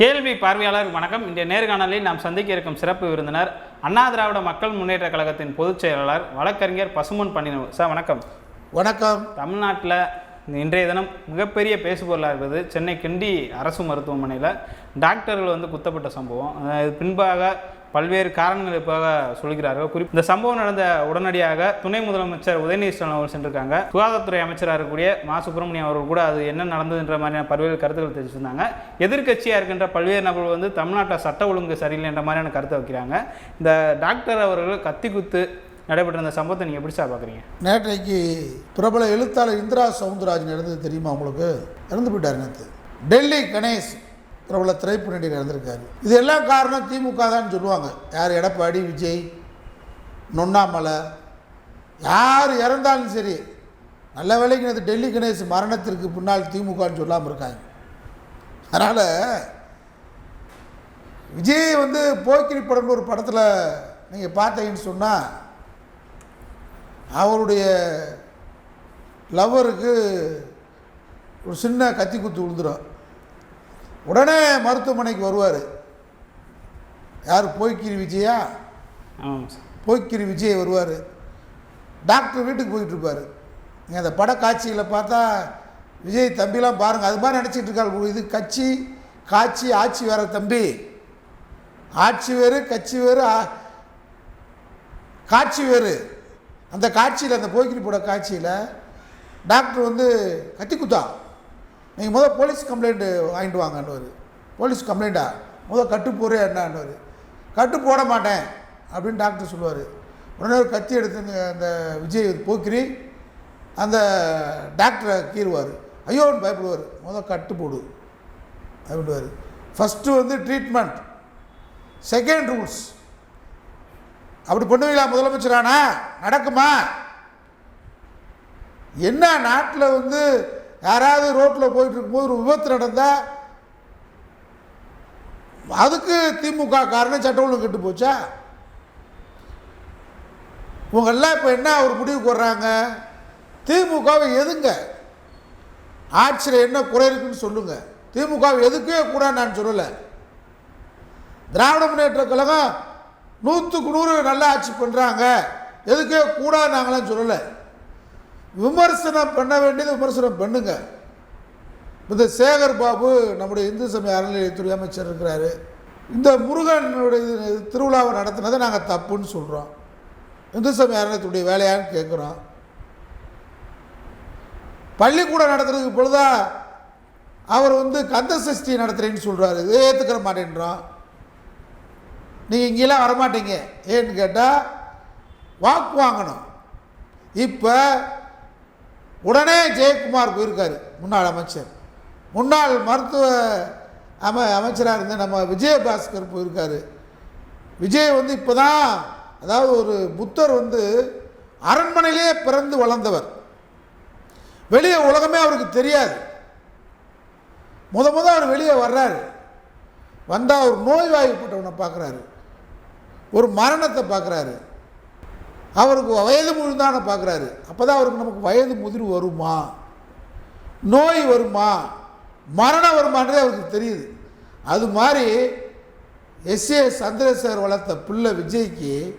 கேள்வி பார்வையாளர் வணக்கம். இன்றைய நேர்காணலில் நாம் சந்திக்க இருக்கும் சிறப்பு விருந்தினர் அண்ணா திராவிட மக்கள் முன்னேற்ற கழகத்தின் பொதுச் செயலாளர் வழக்கறிஞர் பசுமன் பண்ணினவர் சார் வணக்கம். வணக்கம். தமிழ்நாட்டில் இன்றைய தினம் மிகப்பெரிய பேசுபொருளாக இருப்பது சென்னை கிண்டி அரசு மருத்துவமனையில் டாக்டர்கள் வந்து குத்தப்பட்ட சம்பவம். பின்பாக பல்வேறு காரணங்களுக்காக சொல்கிறார்கள். குறிப்பு இந்த சம்பவம் நடந்த உடனடியாக துணை முதலமைச்சர் உதயநிதி ஸ்டாலின் அவர்கள் சென்றிருக்காங்க. சுகாதாரத்துறை அமைச்சராக இருக்கக்கூடிய மா. சுப்பிரமணியம் அவர்கள் கூட அது என்ன நடந்ததுன்ற மாதிரியான பல்வேறு கருத்துக்கள் தெரிவிச்சிருந்தாங்க. எதிர்க்கட்சியாக இருக்கின்ற பல்வேறு நபர்கள் வந்து தமிழ்நாட்டில் சட்ட ஒழுங்கு சரியில்லைன்ற மாதிரியான கருத்தை வைக்கிறாங்க. இந்த டாக்டர் அவர்கள் கத்தி குத்து நடைபெற்ற இந்த சம்பவத்தை நீங்கள் எப்படி சார் பார்க்குறீங்க நேற்றைக்கு பிரபல எழுத்தாளர் இந்திரா சவுந்தரராஜன் இறந்தது தெரியுமா உங்களுக்கு? இறந்து போயிட்டார் நேற்று டெல்லி கணேஷ் பிரபல திரைப்பட நடிகர் இறந்திருக்காரு. இது எல்லாம் காரணம் திமுக தான் சொல்லுவாங்க. யார் எடப்பாடி விஜய் நொண்ணாமலை யார் இறந்தாலும் சரி நல்ல வேலைக்கு நேற்று டெல்லி கணேஷ் மரணத்திற்கு பின்னால் திமுகன்னு சொல்லாமல் இருக்காங்க. அதனால் விஜய் வந்து போக்கிரி படம்னு ஒரு படத்தில் நீங்கள் பார்த்தீங்கன்னு சொன்னால் அவருடைய லவ்வருக்கு ஒரு சின்ன கத்தி குத்து விழுந்துடும் உடனே மருத்துவமனைக்கு வருவார். யார்? போய்க்கிரி விஜயா? போய்க்கிரி விஜய் வருவார். டாக்டர் வீட்டுக்கு போயிட்டு இருப்பார். நீங்கள் அந்த பட காட்சியில் பார்த்தா விஜய் தம்பிலாம் பாருங்கள் அது மாதிரி நினச்சிட்டு இருக்காள் இது கட்சி காட்சி ஆட்சி வேற தம்பி. ஆட்சி வேறு கட்சி வேறு காட்சி வேறு. அந்த காட்சியில் அந்த போய்கிரி போட காட்சியில் டாக்டர் வந்து கத்தி குத்தா நீங்கள் முதல் போலீஸ் கம்ப்ளைண்ட்டு வாங்கிட்டு வாங்கன்னுவார். போலீஸ் கம்ப்ளைண்ட்டா முதல் கட்டு போகிறே என்னன்னுவார். கட்டு போட மாட்டேன் அப்படின்னு டாக்டர் சொல்லுவார். உடனே ஒரு கத்தி எடுத்து அந்த- அந்த விஜய் போக்கிரி அந்த டாக்டரை கீறுவார். ஐயோன்னு பயப்படுவார். முதல் கட்டு போடு அப்படின்வார் ஃபஸ்ட்டு வந்து ட்ரீட்மெண்ட் செகண்ட் ரூல்ஸ் அப்படி பண்ணுவீங்களா முதலமைச்சரானா? நடக்குமா? என்ன நாட்டில் வந்து யாராவது ரோட்டில் போயிட்டு இருக்கும்போது ஒரு விபத்து நடந்தால் அதுக்கு திமுக காரணம் சட்டம் ஒழுங்கு கெட்டு போச்சா? இவங்கெல்லாம் இப்போ என்ன ஒரு முடிவுக்கு வர்றாங்க? திமுகவை எதுங்க? ஆட்சியில் என்ன குறை இருக்குன்னு சொல்லுங்கள் திமுகவை எதுக்கவே கூட நான் சொல்லலை. திராவிட முன்னேற்ற கழகம் நூற்றுக்கு நூறு நல்லா ஆட்சி பண்ணுறாங்க எதுக்கே கூட நாங்களாம் சொல்லலை. விமர்சனம் பண்ண வேண்டியது விமர்சனம் பண்ணுங்க. இந்த சேகர் பாபு நம்முடைய இந்து சமய அறநிலையத்துறை அமைச்சர் இருக்கிறாரு. இந்த முருகனுடைய திருவிழாவை நடத்தினதை நாங்கள் தப்புன்னு சொல்கிறோம் இந்து சமய அறநிலையத்துடைய வேலையான்னு கேட்குறோம் பள்ளிக்கூடம் நடத்துறதுக்கு பொழுதா அவர் வந்து கந்த சஷ்டி நடத்துகிறேன்னு சொல்கிறாரு இதை ஏற்றுக்கிற மாட்டேன்றோம். நீங்கள் இங்கெல்லாம் வரமாட்டீங்க. ஏன்னு கேட்டால் வாக்கு வாங்கணும். இப்போ உடனே ஜெயக்குமார் போயிருக்காரு முன்னாள் அமைச்சர். முன்னாள் மருத்துவ அம அமைச்சராக இருந்த நம்ம விஜயபாஸ்கர் போயிருக்காரு. விஜய் வந்து இப்போ தான் அதாவது ஒரு புத்தர் வந்து அரண்மனையிலேயே பிறந்து வளர்ந்தவர். வெளியே உலகமே அவருக்கு தெரியாது. முத முத அவர் வெளியே வர்றாரு. வந்தால் அவர் நோய்வாய்ப்பட்டவனை பார்க்குறாரு ஒரு மரணத்தை பார்க்குறாரு அவருக்கு வயது முழுந்தான பார்க்குறாரு. அப்போ தான் அவருக்கு நமக்கு வயது முதிர்வு வருமா? நோய் வருமா? மரணம் வருமானதே அவருக்கு தெரியுது. அது மாதிரி எஸ். ஏ. சந்திரசேகர் வளர்த்த பிள்ளை விஜய்க்கு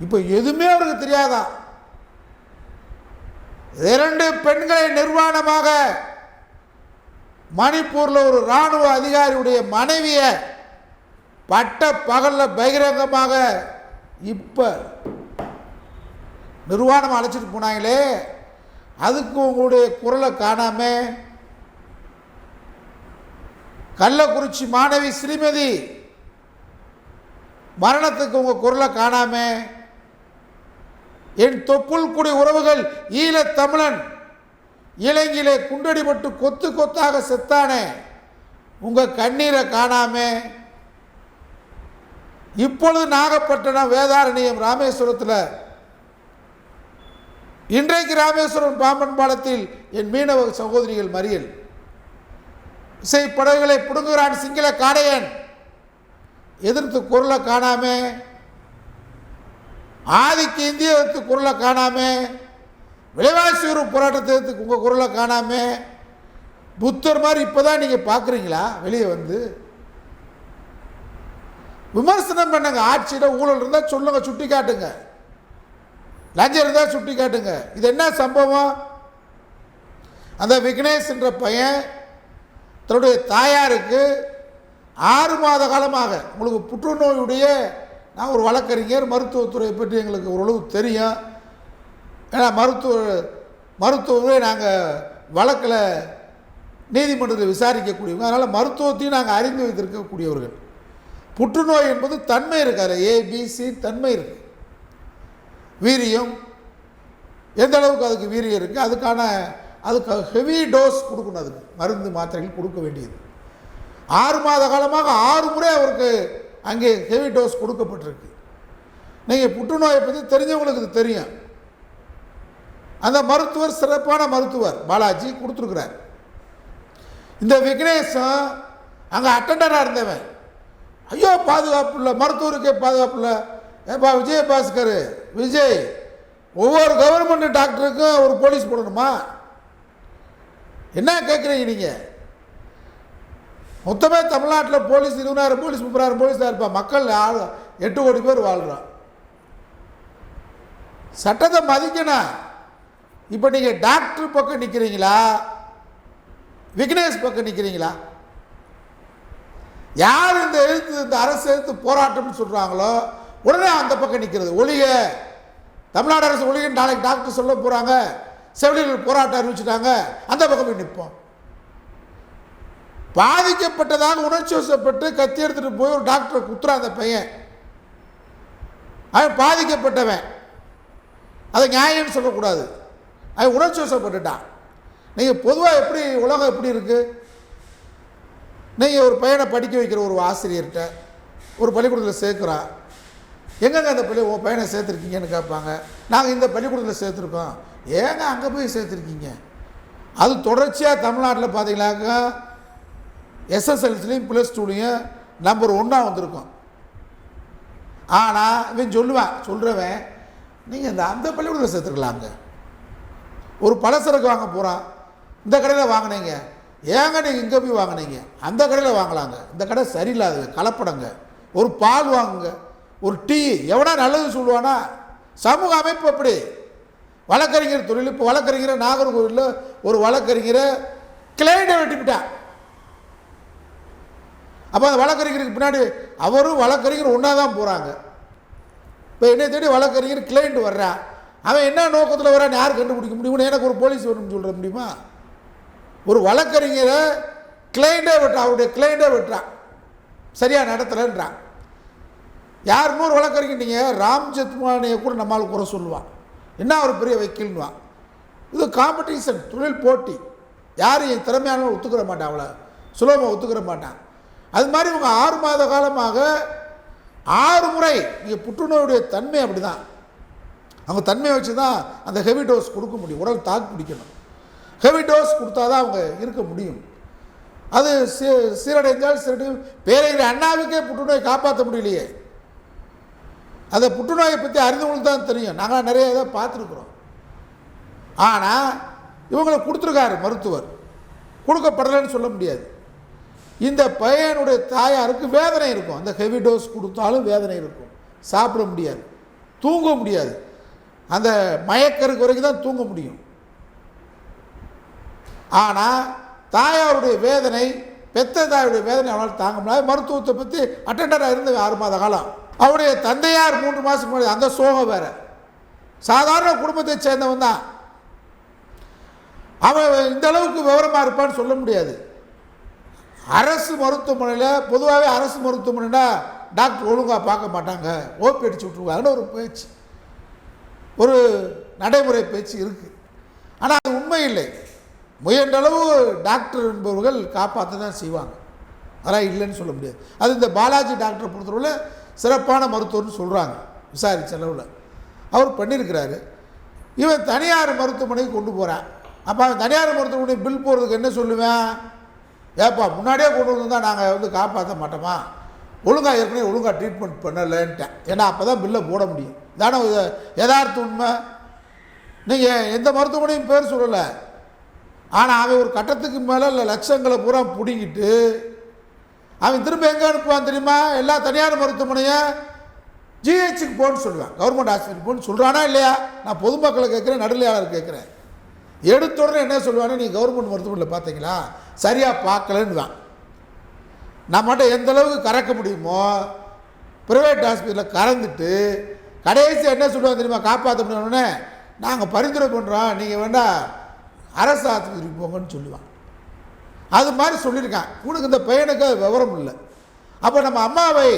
இப்போ எதுவுமே அவருக்கு தெரியாதான் இரண்டு பெண்களை நிர்வாணமாக மணிப்பூரில் ஒரு இராணுவ அதிகாரியுடைய மனைவியை பட்ட பகலில் பகிரங்கமாக இப்போ நிர்வாணம் அழைச்சிட்டு போனாங்களே அதுக்கு உங்களுடைய குரலை காணாமல் கள்ளக்குறிச்சி மாணவி ஸ்ரீமதி மரணத்துக்கு உங்கள் குரலை காணாமல் என் தொப்புள் குடி உறவுகள் ஈழத் தமிழன் இலங்கையிலே குண்டடிபட்டு கொத்து கொத்தாக செத்தானே உங்கள் கண்ணீரை காணாமே இப்பொழுது நாகப்பட்டினம் வேதாரண்யம் ராமேஸ்வரத்தில் இன்றைக்கு ராமேஸ்வரம் பாம்பன் பாலத்தில் என் மீனவ சகோதரிகள் மறியல். இசை படகுகளை பிடுங்குகிறான் சிங்கள காடையன். எதிர்த்து குரலை காணாம. ஆதிக்கு இந்திய எதிர்த்து குரலை காணாம. விலைவாசி உயர்வு போராட்டத்தை எதிர்த்து உங்கள் குரலை காணாம. புத்தர் மாதிரி இப்போ தான் நீங்கள் பார்க்குறீங்களா வெளியே வந்து. விமர்சனம் பண்ணுங்க. ஆட்சியில் ஊழல் இருந்தால் சொல்லுங்க சுட்டி காட்டுங்க லஞ்சம் இருந்தால் சுட்டி காட்டுங்க. இது என்ன சம்பவம்? அந்த விக்னேஷ் என்ற பையன் தன்னுடைய தாயாருக்கு ஆறு மாத காலமாக உங்களுக்கு புற்றுநோயுடைய நான் ஒரு வழக்கறிஞர் மருத்துவத்துறையை பற்றி எங்களுக்கு ஓரளவு தெரியும். ஏன்னா மருத்துவ மருத்துவமே நாங்கள் வழக்கில் நீதிமன்றத்தில் விசாரிக்கக்கூடியவங்க. அதனால் மருத்துவத்தையும் நாங்கள் அறிந்து வைத்திருக்கக்கூடியவர்கள். புற்றுநோய் என்பது தன்மை இருக்காரு ஏபிசி தன்மை இருக்குது வீரியம். எந்த அளவுக்கு அதுக்கு வீரியம் இருக்குது அதுக்கான அதுக்கு ஹெவி டோஸ் கொடுக்கணும் அதுக்கு. மருந்து மாத்திரைகள் கொடுக்க வேண்டியது. ஆறு மாத காலமாக ஆறு முறை அவருக்கு அங்கே ஹெவி டோஸ் கொடுக்கப்பட்டிருக்கு. நீங்கள் புற்றுநோயை பற்றி தெரிஞ்சவங்களுக்கு இது தெரியும். அந்த மருத்துவர் சிறப்பான மருத்துவர் பாலாஜி கொடுத்துருக்குறார். இந்த விக்னேஷன் அங்கே அட்டண்டராக இருந்தவன். ஐயோ பாதுகாப்பு இல்லை மருத்துவருக்கே பாதுகாப்பு இல்லை. ஏப்பா விஜயபாஸ்கர் விஜய் ஒவ்வொரு கவர்மெண்ட் டாக்டருக்கும் ஒரு போலீஸ் போடணுமா? என்ன கேட்குறீங்க நீங்கள் மொத்தமே தமிழ்நாட்டில் போலீஸ் இருபதாயிரம் போலீஸ் முப்பதாயிரம் போலீஸ் தான் இருப்பா. மக்கள் ஆள் எட்டு கோடி பேர் வாழ்கிறோம் சட்டத்தை மதிக்கணும். இப்போ நீங்கள் டாக்டர் பக்கம் நிற்கிறீங்களா விக்னேஷ் பக்கம் நிற்கிறீங்களா யார் இந்த எழுத்து இந்த அரசு எழுத்து போராட்டம்னு சொல்கிறாங்களோ உடனே அந்த பக்கம் நிற்கிறது ஒழிக தமிழ்நாடு அரசு ஒழிக நாளைக்கு டாக்டர் சொல்ல போகிறாங்க செவிலியர்கள் போராட்டம் அறிவிச்சிட்டாங்க. அந்த பக்கம் போய் நிற்போம். பாதிக்கப்பட்டதாக உணர்ச்சி வசப்பட்டு கத்தி எடுத்துகிட்டு போய் ஒரு டாக்டரை குத்துறான் அந்த பையன். அவன் பாதிக்கப்பட்டவன். அதை நியாயம்னு சொல்லக்கூடாது. அவன் உணர்ச்சி வசப்பட்டுட்டான். நீங்கள் பொதுவாக எப்படி உலகம் எப்படி இருக்குது நீங்கள் ஒரு பையனை படிக்க வைக்கிற ஒரு ஆசிரியர்கிட்ட ஒரு பள்ளிக்கூடத்தில் சேர்க்குறான். எங்கெங்க அந்த பள்ளி உன் பையனை சேர்த்துருக்கீங்கன்னு கேட்பாங்க. நாங்கள் இந்த பள்ளிக்கூடத்தில் சேர்த்துருக்கோம். ஏங்க அங்கே போய் சேர்த்துருக்கீங்க? அது தொடர்ச்சியாக தமிழ்நாட்டில் பார்த்தீங்கன்னாக்கா எஸ்எஸ்எல்சிலையும் ப்ளஸ் டூலையும் நம்பர் ஒன்றா வந்திருக்கோம். ஆனால் இவன் சொல்லுவேன் சொல்கிறவன் நீங்கள் இந்த அந்த பள்ளிக்கூடத்தில் சேர்த்துக்கலாங்க ஒரு பலசரக்கு வாங்க போகிறான் இந்த கடையில் வாங்கினீங்க. ஏங்க நீங்கள் இங்கே போய் வாங்கினீங்க? அந்த கடையில் வாங்கலாங்க. இந்த கடை சரியில்லாது கலப்படங்க. ஒரு பால் வாங்குங்க. ஒரு டீ எவனா நல்லது சொல்லுவானா? சமூக அமைப்பு அப்படி வழக்கறிஞர் தொழில் இப்போ வழக்கறிஞர் நாகர்கோவிலில் ஒரு வழக்கறிஞரை கிளைண்டை வெட்டிவிட்டான் அப்போ அந்த வழக்கறிஞருக்கு பின்னாடி அவரும் வழக்கறிஞர் ஒன்றா தான் போகிறாங்க இப்போ என்னை தேடி வழக்கறிஞர் கிளைண்ட் வர்றான் அவன் என்ன நோக்கத்தில் வரான்னு யார் கண்டுபிடிக்க முடியும்னு எனக்கு ஒரு போலீஸ் வேணும்னு சொல்கிற முடியுமா? ஒரு வழக்கறிஞரை கிளைண்டே வெட்டான் அவருடைய கிளைண்டே வெட்டுறான். சரியாக நடத்தலைன்றான். யார் இன்னொரு வழக்கறிஞர் நீங்கள் ராம் ஜெத்மானியை கூட நம்மால் குறை சொல்லுவான். என்ன அவர் பெரிய வைக்கீல்னுவான் இது காம்படிஷன் தொழில் போட்டி. யாரும் என் திறமையான ஒத்துக்கிற மாட்டான் அவளை. சுலபமாக ஒத்துக்கிற மாட்டான். அது மாதிரி இவங்க ஆறு மாத காலமாக ஆறு முறை இங்கே புற்றுநோயுடைய தன்மை அப்படி தான் அவங்க தன்மையை வச்சு தான் அந்த ஹெவி டோஸ் கொடுக்க முடியும். உடல் தாக்கு பிடிக்கணும். ஹெவி டோஸ் கொடுத்தா தான் அவங்க இருக்க முடியும். அது சீ சீரடைந்தால் சீரடையும். பேரறிஞர் அண்ணாவுக்கே புற்றுநோய் காப்பாற்ற முடியலையே. அந்த புற்றுநோயை பற்றி அறிந்தவங்களுக்கு தான் தெரியும். நாங்கள் நிறைய இதை பார்த்துருக்குறோம். ஆனால் இவங்களை கொடுத்துருக்காரு மருத்துவர். கொடுக்கப்படலைன்னு சொல்ல முடியாது. இந்த பையனுடைய தாயாருக்கு வேதனை இருக்கும். அந்த ஹெவி டோஸ் கொடுத்தாலும் வேதனை இருக்கும். சாப்பிட முடியாது. தூங்க முடியாது. அந்த மயக்கருக்கு வரைக்கும் தான் தூங்க முடியும். ஆனால் தாயாருடைய வேதனை பெத்த தாயுடைய வேதனை அவனால் தாங்க முடியாது. மருத்துவத்தை பற்றி அட்டண்டராக இருந்த ஆறு மாத காலம். அவருடைய தந்தையார் மூன்று மாதம் முன்னாடி அந்த சோகம் வேற. சாதாரண குடும்பத்தை சேர்ந்தவன் தான். அவன் இந்த அளவுக்கு விவரமாக இருப்பான்னு சொல்ல முடியாது. அரசு மருத்துவமனையில் பொதுவாகவே அரசு மருத்துவமனைனா டாக்டர் ஒழுங்காக பார்க்க மாட்டாங்க. ஓபி அடிச்சு விட்ருவாங்கன்னு ஒரு பேச்சு. ஒரு நடைமுறை பேச்சு இருக்குது ஆனால் அது உண்மை இல்லை. முயன்ற அளவு டாக்டர் என்பவர்கள் காப்பாற்ற தான் செய்வாங்க. அதெல்லாம் இல்லைன்னு சொல்ல முடியாது. அது இந்த பாலாஜி டாக்டரை பொறுத்தவரை சிறப்பான மருத்துவர்னு சொல்கிறாங்க விசாரிச்ச அளவில். அவர் பண்ணியிருக்கிறாரு. இவன் தனியார் மருத்துவமனைக்கு கொண்டு போகிறான் அப்போ அவன் தனியார் மருத்துவமனை பில் போடுறதுக்கு என்ன சொல்லுவேன்? ஏப்பா முன்னாடியே கொண்டு வந்திருந்தா நாங்கள் வந்து காப்பாற்ற மாட்டோமா? ஒழுங்காக ஏற்கனவே ஒழுங்காக ட்ரீட்மெண்ட் பண்ணலைன்ட்டேன். ஏன்னா அப்போ தான் பில்லை போட முடியும். தானே இது யதார்த்த உண்மை? நீங்கள் எந்த மருத்துவமனையும் பேர் சொல்லலை. ஆனால் அவன் ஒரு கட்டத்துக்கு மேலே இல்லை லட்சங்களை பூரா பிடிங்கிட்டு அவன் திரும்ப எங்கே அனுப்புவான் தெரியுமா? எல்லா தனியார் மருத்துவமனையும் ஜிஹெச்சுக்கு போன்னு சொல்லுவான் கவர்மெண்ட் ஹாஸ்பிட்டல் போன்னு சொல்கிறானா இல்லையா? நான் பொதுமக்களை கேட்குறேன் நடுநிலையாளர் கேட்குறேன். எடுத்துடனே என்ன சொல்லுவானே நீ கவர்மெண்ட் மருத்துவமனையில் பார்த்தீங்களா? சரியாக பார்க்கலன்னு தான் நம்மகிட்ட எந்த அளவுக்கு கறக்க முடியுமோ ப்ரைவேட் ஹாஸ்பிட்டலில் கறந்துட்டு கடைசி என்ன சொல்லுவாங்க தெரியுமா? காப்பாற்ற முடியும்னே நாங்கள் பரிந்துரை பண்ணுறோம் நீங்கள் வேண்டாம் அரசு ஆஸ்பத்திரிக்கு போங்கன்னு சொல்லுவான். அது மாதிரி சொல்லியிருக்கான். உனக்கு இந்த பையனுக்கு அது விவரம் இல்லை. அப்போ நம்ம அம்மாவை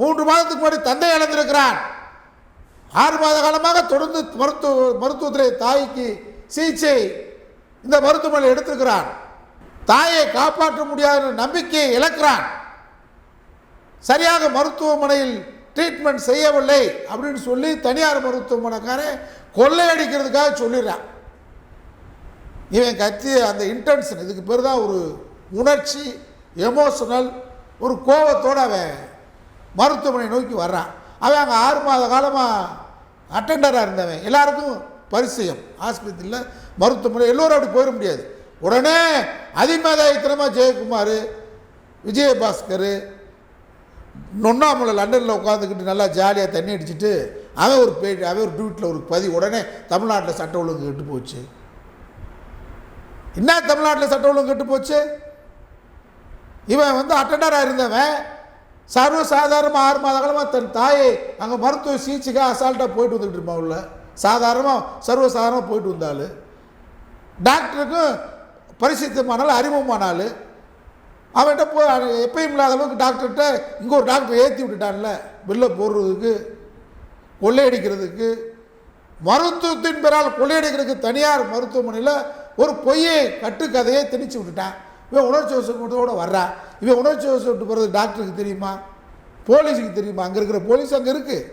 மூன்று மாதத்துக்கு முன்னாடி தந்தை இழந்திருக்கிறான். ஆறு மாத காலமாக தொடர்ந்து மருத்துவ மருத்துவத்துறை தாய்க்கு சிகிச்சை இந்த மருத்துவமனையில் எடுத்திருக்கிறான். தாயை காப்பாற்ற முடியாத நம்பிக்கையை இழக்கிறான். சரியாக மருத்துவமனையில் ட்ரீட்மெண்ட் செய்யவில்லை அப்படின்னு சொல்லி தனியார் மருத்துவமனைக்காரன் கொள்ளையடிக்கிறதுக்காக சொல்லிடுறான். இவன் கத்தி அந்த இன்டென்ஷன் இதுக்கு பேர் தான் ஒரு உணர்ச்சி எமோஷனல் ஒரு கோபத்தோடு அவன் மருத்துவமனை நோக்கி வர்றான். அவன் அங்கே ஆறு மாத காலமாக அட்டெண்டராக இருந்தவன். எல்லாருக்கும் பரிசயம் ஆஸ்பத்திரியில் மருத்துவமனை எல்லோரும் அப்படி போயிட முடியாது. உடனே அதிமதாயத்தனமாக ஜெயக்குமார் விஜயபாஸ்கர் நொண்ணாமலை லண்டனில் உட்காந்துக்கிட்டு நல்லா ஜாலியாக தண்ணி அடிச்சிட்டு அவன் ஒரு பே அவன் ஒரு டியூட்டில் ஒரு பதி உடனே தமிழ்நாட்டில் சட்ட ஒழுங்கு கெட்டு போச்சு. என்ன தமிழ்நாட்டில் சட்ட ஒழுங்கு கெட்டு போச்சு? இவன் வந்து அட்டண்டராக இருந்தவன். சர்வசாதாரணமாக ஆறு மாத காலமாக தன் தாயை அங்கே மருத்துவ சிகிச்சைக்காக அசால்ட்டாக போயிட்டு வந்துக்கிட்டு இருப்பான் உள்ள. சாதாரணமாக சர்வ சாதாரணமாக போயிட்டு வந்தாள். டாக்டருக்கும் பரிசுத்தமானாலும் அறிமுகமானாலும் அவன்கிட்ட போய் எப்பயும் இல்லாத அளவுக்கு டாக்டர்கிட்ட இங்கே ஒரு டாக்டர் ஏற்றி விட்டுட்டான்ல பில்லை போடுறதுக்கு கொள்ளையடிக்கிறதுக்கு. மருத்துவத்தின் பெறால் கொள்ளையடிக்கிறதுக்கு தனியார் மருத்துவமனையில் ஒரு பொய்யை கட்டுக்கதையை திணிச்சு விட்டுட்டான் இவன் உணர்ச்சி வசப்பட்டதோடு வர்றான் இவன் உணர்ச்சி வசப்பட்டு போகிறது டாக்டருக்கு தெரியுமா? போலீஸுக்கு தெரியுமா? அங்கே இருக்கிற போலீஸ் அங்கே இருக்குது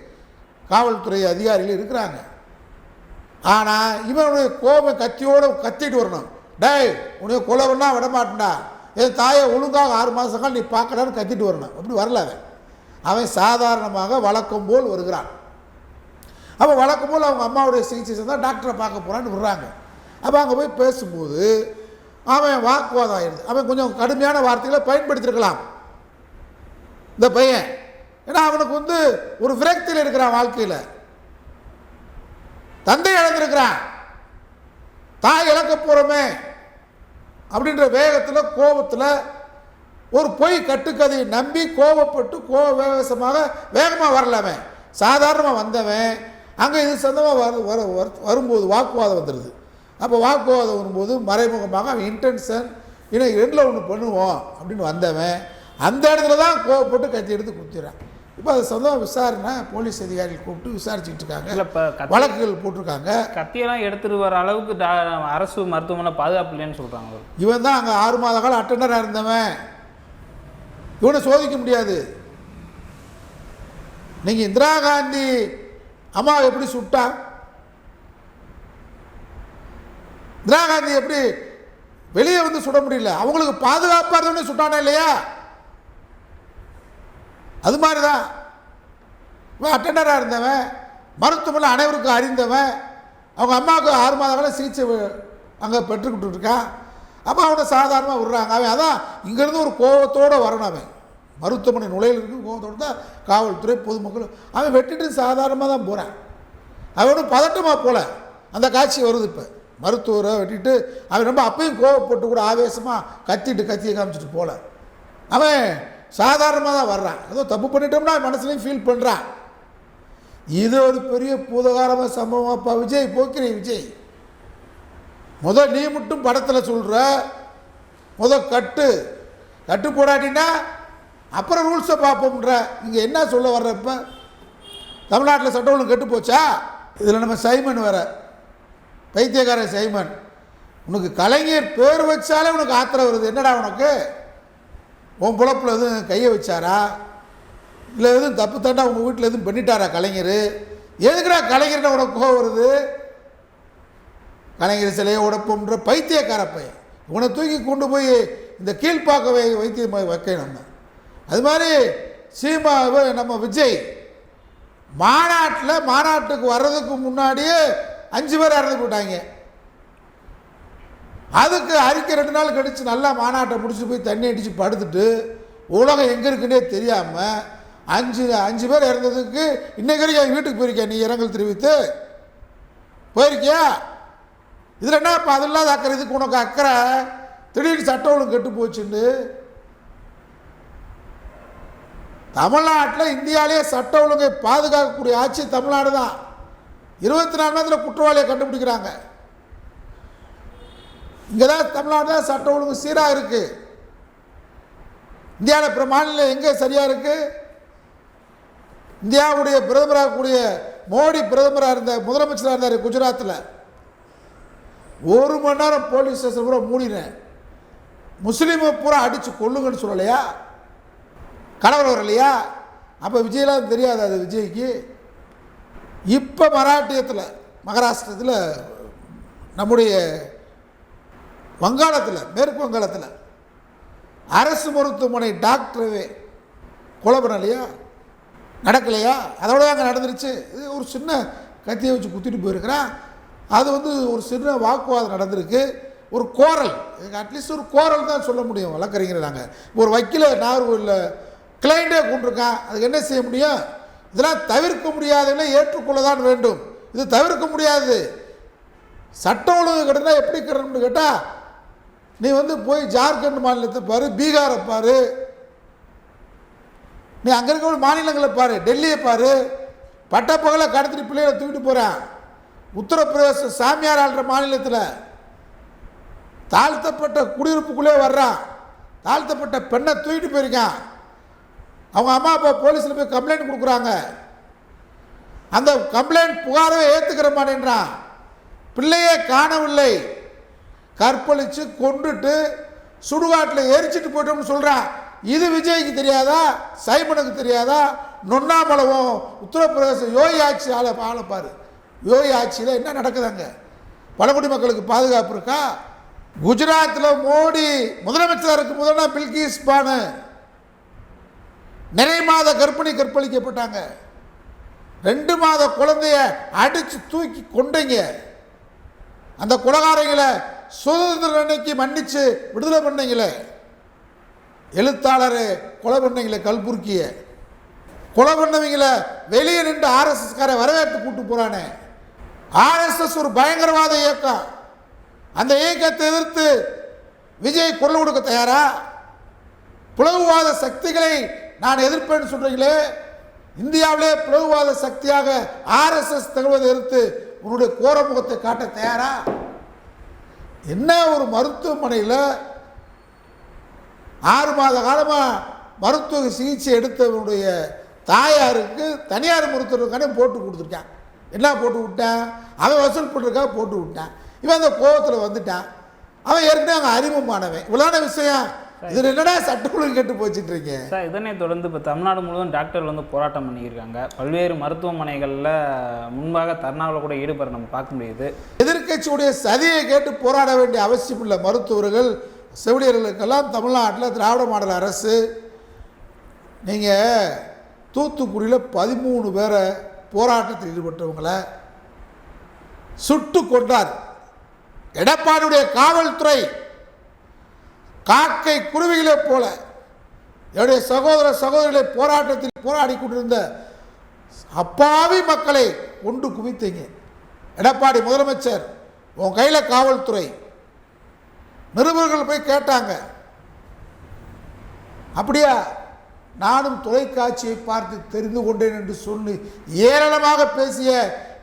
காவல்துறை அதிகாரிகள் இருக்கிறாங்க. ஆனால் இவனுடைய கோபம் கத்தியோடு கத்திட்டு வரணும். டேய் உனக்கு கொலை பண்ணா விட என் தாயை ஒழுங்காக ஆறு மாதங்கள் நீ பார்க்கலான்னு கத்திட்டு வரணும். அப்படி வரல அவன். அவன் சாதாரணமாக வழக்கம் போல் வருகிறான். அப்போ வழக்கம் போல் அவங்க அம்மாவுடைய சிகிச்சை செஞ்சால் டாக்டரை பார்க்க போகிறான்னு விடுறாங்க. அப்போ அங்கே போய் பேசும்போது அவன் வாக்குவாதம் ஆயிடுது. அவன் கொஞ்சம் கடுமையான வார்த்தைகளை பயன்படுத்தியிருக்கலாம். இந்த பையன். ஏன்னா அவனுக்கு வந்து ஒரு விரக்தியில் இருக்கிறான் வாழ்க்கையில். தந்தை இழந்திருக்கிறான். தாய் இழக்க போகிறோமே அப்படின்ற வேகத்தில் கோபத்தில் ஒரு பொய் கட்டுக்கதையை நம்பி கோபப்பட்டு கோப வேகசமாக வேகமாக வரலாமே சாதாரணமாக வந்தவன். அங்கே இது சொந்தமாக வர வர வர- வரும்போது வாக்குவாதம் வந்துடுது அப்போ வாக்குவாதம் வரும்போது மறைமுகமாக அவன் இன்டென்ஷன் இன்னும் ரெண்டில் ஒன்று பண்ணுவோம் அப்படின்னு வந்தவன் அந்த இடத்துல தான் கோவப்பட்டு கத்தி எடுத்து குத்திடுறான். இப்போ அது சொந்தமாக விசாரணை போலீஸ் அதிகாரிகள் கூப்பிட்டு விசாரிச்சுட்டு இருக்காங்க. வழக்குகள் போட்டிருக்காங்க. கத்தியெல்லாம் எடுத்துட்டு வர அளவுக்கு அரசு மருத்துவமனை பாதுகாப்பு இல்லைன்னு சொல்கிறாங்க இவன் தான் அங்கே ஆறு மாத காலம் அட்டண்டராக இருந்தவன். இவனை சோதிக்க முடியாது. நீங்கள் இந்திரா காந்தி அம்மாவை எப்படி சுட்டா இந்திரா காந்தி எப்படி வெளியே வந்து சுட முடியல? அவங்களுக்கு பாதுகாப்பாக இருந்தவனே சுட்டானா இல்லையா? அது மாதிரி தான் இவன் அட்டண்டராக இருந்தவன் மருத்துவமனை அனைவருக்கும் அறிந்தவன் அவங்க அம்மாவுக்கு ஆறு மாத காலம் சிகிச்சை அங்கே பெற்றுக்கிட்டு இருக்கான் அப்போ அவனை சாதாரணமாக விடுறாங்க. அவன் அதான் இங்கேருந்து ஒரு கோபத்தோடு வரணும் அவன். மருத்துவமனை நுழையில் இருக்கும் கோபத்தோடு தான் காவல்துறை பொதுமக்கள் அவன் வெட்டிட்டு சாதாரணமாக தான் போகிறான் அவனும் பதட்டமாக போகல அந்த காட்சி வருது இப்போ. மருத்துவரை வெட்டிட்டு அவன் ரொம்ப அப்பையும் கோவப்பட்டு கூட ஆவேசமாக கத்திட்டு கத்தியை காமிச்சிட்டு போல. அவன் சாதாரணமாக தான் வர்றான். ஏதோ தப்பு பண்ணிட்டோம்னா மனசுலையும் ஃபீல் பண்ணுறான் இது ஒரு பெரிய பூதகாரமாக சம்பவம். அப்பா விஜய் போக்கிரி விஜய். முத நீ மட்டும் படத்தில் சொல்கிற முத கட்டு. கட்டு போடாட்டினா அப்புறம் ரூல்ஸை பார்ப்போம்ன்ற. இங்கே என்ன சொல்ல வர்றப்ப தமிழ்நாட்டில் சட்டம் ஒழுங்கு கெட்டு போச்சா? இதில் நம்ம சைமன் வேற. பைத்தியக்காரன் சைமன் உனக்கு கலைஞர் பேர் வச்சாலே உனக்கு ஆத்திரம் வருது. என்னடா உனக்கு? உன் புழப்பில் எதுவும் கையை வச்சாரா? இல்லை எதுவும் தப்பு தண்டா உங்கள் வீட்டில் எதுவும் பண்ணிட்டாரா கலைஞர்? எதுக்குடா கலைஞர்கிட்ட உனக்கு கோவம் வருது? கலைஞர் சிலையை உடப்போம்ன்ற பைத்தியக்கார பையன். இவனை தூக்கி கொண்டு போய் இந்த கீழ்ப்பாக்க வை வைத்தியம் வைக்கணும் நம்ம. அது மாதிரி சீமா நம்ம விஜய் மாநாட்டில் மாநாட்டுக்கு வர்றதுக்கு முன்னாடியே அஞ்சு பேர் இறந்து போட்டாங்க அதுக்கு அறிக்கை ரெண்டு நாள் கழித்து நல்லா மாநாட்டை முடிச்சு போய் தண்ணி அடித்து படுத்துட்டு உலகம் எங்கே இருக்குன்னே தெரியாமல் அஞ்சு அஞ்சு பேர் இறந்ததுக்கு இன்றைக்கு வரைக்கும் வீட்டுக்கு போயிருக்கியா? நீ இரங்கல் தெரிவித்து. போயிருக்கியா? இதில் என்ன இப்போ அது இல்லாத அக்கறை? இதுக்கு உனக்கு அக்கறை? திடீர்னு சட்ட ஒழுங்கு கெட்டு போச்சுன்னு. தமிழ்நாட்டில் இந்தியாவிலேயே சட்ட ஒழுங்கை பாதுகாக்கக்கூடிய ஆட்சி தமிழ்நாடு தான். இருபத்தி நாலு நேரத்தில் குற்றவாளியை கண்டுபிடிக்கிறாங்க. இங்கே தான் தமிழ்நாடு தான் சட்ட ஒழுங்கு சீராக இருக்குது இந்தியாவில் பிற மாநிலம் எங்கே சரியாக இருக்குது இந்தியாவுடைய பிரதமராக கூடிய மோடி பிரதமராக இருந்த முதலமைச்சராக இருந்தார் குஜராத்தில் ஒரு மணி நேரம் போலீஸ் ஸ்டேஷன் பூரா மூடினேன். முஸ்லீமை பூரா அடித்து கொல்லுங்கன்னு சொல்லலையா? கலவரம் வரலையா அப்போ விஜயெலாம் தெரியாது அது விஜய்க்கு. இப்போ மராட்டியத்தில் மகாராஷ்டிரத்தில் நம்முடைய வங்காளத்தில் மேற்கு வங்காளத்தில் அரசு மருத்துவமனை டாக்டரவே கொலை பண்ணலையா நடக்கலையா? அதோட அங்கே நடந்துருச்சு. இது ஒரு சின்ன கத்தியை வச்சு குத்திட்டு போயிருக்கிறான். அது வந்து ஒரு சின்ன வாக்குவாதம் நடந்திருக்கு. ஒரு கோரல். அட்லீஸ்ட் ஒரு கோரல் தான் சொல்ல முடியும் வழக்கறிஞர் நாங்கள் ஒரு வக்கீல நாகர்கோவிலில் கிளைண்டே கொண்டிருக்கான். அதுக்கு என்ன செய்ய முடியும்? இதெல்லாம் தவிர்க்க முடியாதவங்களை ஏற்றுக்கொள்ள தான் வேண்டும். இது தவிர்க்க முடியாது. சட்ட ஒழுங்கு கெடுனா எப்படி கெடணும்னு கேட்டால் நீ வந்து போய் ஜார்க்கண்ட் மாநிலத்தை பாரு பீகாரை பாரு. நீ அங்கே இருக்க மாநிலங்களை பாரு டெல்லியை பாரு. பட்டப்பகலை கடத்திட்டு பிள்ளைகளை தூக்கிட்டு போகிறேன் உத்தரப்பிரதேச சாமியார் ஆள்ற மாநிலத்தில் தாழ்த்தப்பட்ட குடியிருப்புக்குள்ளே வர்றான். தாழ்த்தப்பட்ட பெண்ணை தூக்கிட்டு போயிருக்கான். அவங்க அம்மா அப்பா போலீஸில் போய் கம்ப்ளைண்ட் கொடுக்குறாங்க. அந்த கம்ப்ளைண்ட் புகாரவே ஏற்றுக்கிற மாட்டேன்றான். பிள்ளையே காணவில்லை. கற்பழித்து கொண்டுட்டு சுடுகாட்டில் எரிச்சிட்டு போயிட்டோம்னு சொல்கிறான் இது விஜய்க்கு தெரியாதா? சைமனுக்கு தெரியாதா? நொன்னாமலவும் உத்தரப்பிரதேச யோகி ஆட்சி ஆளை ஆளப்பார் யோகி ஆட்சியில் என்ன நடக்குதாங்க பழங்குடி மக்களுக்கு பாதுகாப்பு இருக்கா? குஜராத்தில் மோடி முதலமைச்சராக இருக்கும் முதல்ல பில்கிஸ் பானு. நிறை மாத கர்ப்பிணி கற்பழிக்கப்பட்டாங்க. ரெண்டு மாத குழந்தைய அடித்து தூக்கி கொண்டீங்க அந்த குலகாரங்களை சுதந்திர அன்னைக்கு மன்னித்து விடுதலை பண்ணீங்களே. எழுத்தாளர் கொலை பண்ணீங்களே கல்புர்க்கிய கொலை பண்ணவங்கள வெளியே நின்று ஆர்எஸ்எஸ்கார வரவேற்று கூட்டு போகிறானே ஆர்எஸ்எஸ் ஒரு பயங்கரவாத இயக்கம். அந்த இயக்கத்தை எதிர்த்து விஜய் குரல் கொடுக்க தயாரா? பிளவுவாத சக்திகளை நான் எதிர்ப்பேன்னு சொல்றீங்களே இந்தியாவிலே பிளவுவாத சக்தியாக ஆர்எஸ்எஸ் திகழ்வதை எதிர்த்து உன்னுடைய கோரமுகத்தை காட்ட தயாரா? என்ன ஒரு மருத்துவமனையில் ஆறு மாத காலமாக மருத்துவ சிகிச்சை எடுத்தவனுடைய தாயாருக்கு தனியார் மருத்துவருக்கானே போட்டு கொடுத்துருக்கான். என்ன போட்டு விட்டான்? அவன் வசூல் பண்ணுறதுக்காக போட்டு விட்டான். இவன் அந்த கோபத்தில் வந்துட்டான். அவன் ஏற்கனவே அவன் அறிமுகமானவன். இவ்வளோன விஷயம்? இதில் என்னடா சட்டக்குழு கேட்டு போச்சுட்ருங்க சார் இதனைத் தொடர்ந்து இப்போ தமிழ்நாடு முழுவதும் டாக்டர்கள் வந்து போராட்டம் பண்ணியிருக்காங்க. பல்வேறு மருத்துவமனைகளில் முன்பாக தர்ணாவில் கூட ஈடுபட நம்ம பார்க்க முடியுது. எதிர்க்கட்சியுடைய சதியை கேட்டு போராட வேண்டிய அவசியம் உள்ள மருத்துவர்கள் செவிலியர்களுக்கெல்லாம் தமிழ்நாட்டில் திராவிட மாடல் அரசு நீங்கள் தூத்துக்குடியில் பதிமூணு பேரை போராட்டத்தில் ஈடுபட்டவங்களை சுட்டு கொண்டார் எடப்பாடியுடைய காவல்துறை காக்கை குருவிகளைப் போல. என்னுடைய சகோதர சகோதரிகளை போராட்டத்தில் போராடி கொண்டிருந்த அப்பாவி மக்களை கொண்டு குவித்தீங்க. எடப்பாடி முதலமைச்சர் உன் கையில் காவல்துறை. நிருபர்கள் போய் கேட்டாங்க. அப்படியா? நானும் தொலைக்காட்சியை பார்த்து தெரிந்து கொண்டேன் என்று சொல்லி ஏராளமாக பேசிய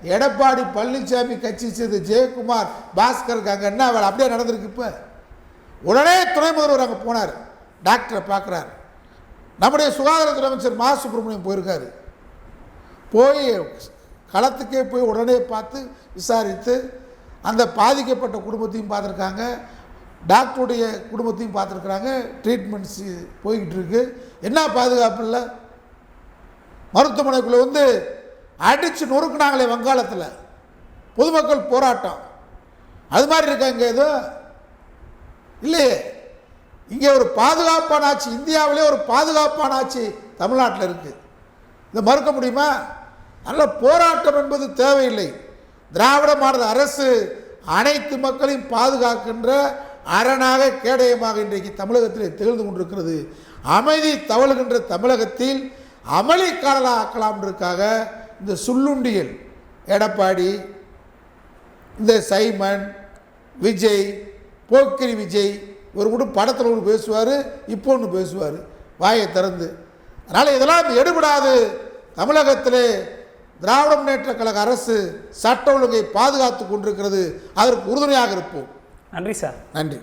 எடப்பாடி பழனிசாமி கட்சி சேர்ந்த ஜெயக்குமார் பாஸ்கருக்கு அங்கே என்ன வேலை? அப்படியே நடந்திருக்கு இப்போ. உடனே துணை முதல்வர் அங்கே போனார். டாக்டரை பார்க்குறார். நம்முடைய சுகாதாரத்துறை அமைச்சர் மா. சுப்பிரமணியம் போயிருக்காரு. போய் களத்துக்கே போய் உடனே பார்த்து விசாரித்து அந்த பாதிக்கப்பட்ட குடும்பத்தையும் பார்த்துருக்காங்க. டாக்டருடைய குடும்பத்தையும் பார்த்துருக்குறாங்க. ட்ரீட்மெண்ட்ஸ் போய்கிட்டு இருக்கு என்ன பாதுகாப்பு இல்லை? மருத்துவமனைக்குள்ளே வந்து அடித்து நொறுக்குனாங்களே வங்காளத்தில். பொதுமக்கள் போராட்டம். அது மாதிரி இருக்காங்க ஏதோ? இல்லையே. இங்கே ஒரு பாதுகாப்பான ஆட்சி இந்தியாவிலே ஒரு பாதுகாப்பான ஆட்சி தமிழ்நாட்டில் இருக்குது இதை மறுக்க முடியுமா? நல்ல போராட்டம் என்பது தேவையில்லை. திராவிட மாடல் அரசு அனைத்து மக்களையும் பாதுகாக்கின்ற அரணாக கேடயமாக இன்றைக்கு தமிழகத்தில் திகழ்ந்து கொண்டிருக்கிறது. அமைதி தவழுகின்ற தமிழகத்தில் அமளிக்காரலாக்கலாம்ன்றதுக்காக இந்த சுள்ளுண்டியல் எடப்பாடி இந்த சைமன் விஜய் போக்கிரி விஜய் ஒரு கூட படத்தில் ஒன்று பேசுவார் இப்போ ஒன்று பேசுவார். வாயை திறந்து. அதனால் இதெல்லாம் எடுபடாது. தமிழகத்திலே திராவிட முன்னேற்ற கழக அரசு சட்ட ஒழுங்கை பாதுகாத்து கொண்டிருக்கிறது. அதற்கு உறுதுணையாக இருப்போம். நன்றி சார். நன்றி.